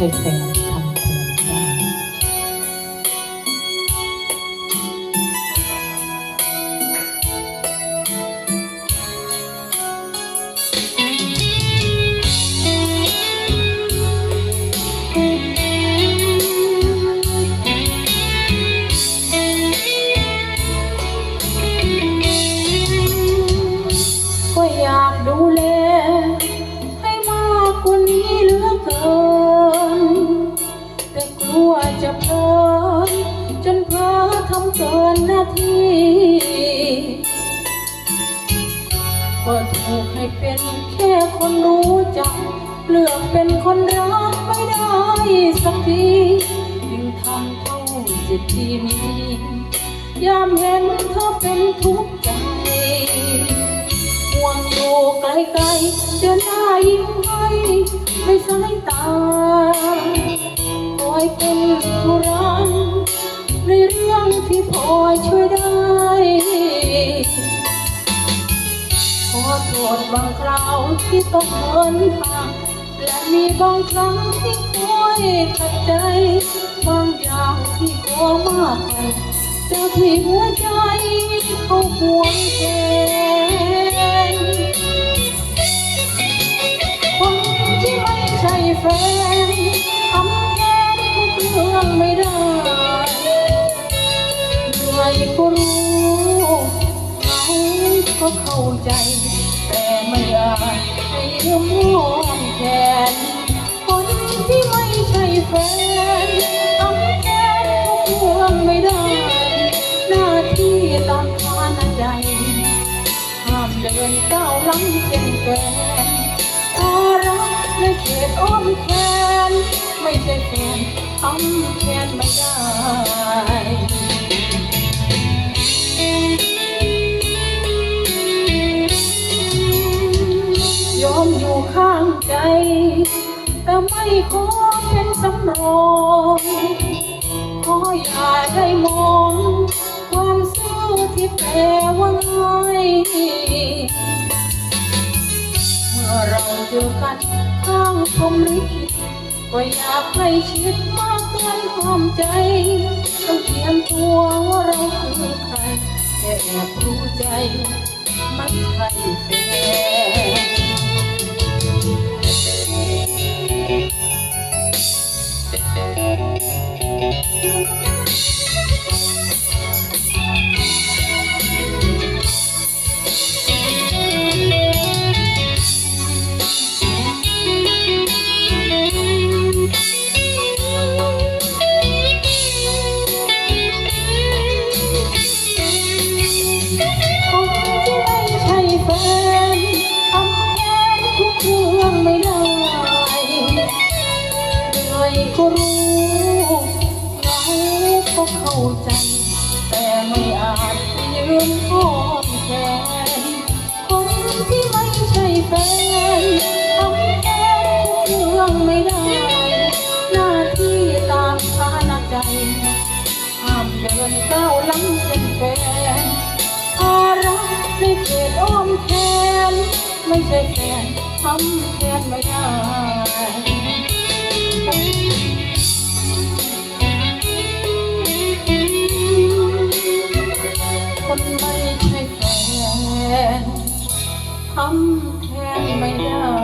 ช่แที่ ก็ถูกให้เป็นแค่คนรู้จัก เลือกเป็นคนรักไม่ได้สักทียิ่งทำเท่าสิทธิ์ที่มี ยามเห็นเธอเป็นทุกข์ใจห่วงอยู่ไกลๆเดินหน้ายิ้มให้ไม่สายตาคอยเป็นผู้รันในเรื่อง ที่พอช่วยได้ ขอโทษบางคราวที่ต้องเดินทางและมีบางครั้งที่คอยขัดใจ บางอย่างที่ขอมากไปเจ้าที่หัวใจเขาห่วงแทน ใจ แต่ไม่อาจให้ยืมมองแทนคนที่ไม่ใช่แฟนทำแทนทุกเรื่องไม่ได้ หน้าที่ตามฐานใจ ห้ามเดินก้าวล้ำเป็นแฟนถ้ารักในเขตอ้อมแขนไม่ใช่แฟนทำแทนไม่ได้ แต่ไม่ขอเป็นสำรองขออย่าได้มอง ความซื่อที่แปลว่าง่ายเมื่อเราเจอกันข้างพรมลิขิตก็อยากให้ชิดมากเกินความใจ ต้องเตรียมตัวว่าเราคือใครแค่แอบรู้ใจ ไม่ใช่แฟน ไม่ใช่แฟนทำแทนทุกเข่าไม่ได้เลยก็รู้ ก็เข้าใจ แต่ไม่อาจยืนอ้อแขนคนที่ไม่ใช่แฟนทำแทนเรื่องไม่ได้ หน้าที่ตามฐานใจห้ามเดินก้าวล้ำเป็นแฟนอารักในเขตอ้อมแขนไม่ใช่แฟนทำแทนไม่ได้ ทำแทนไม่ได้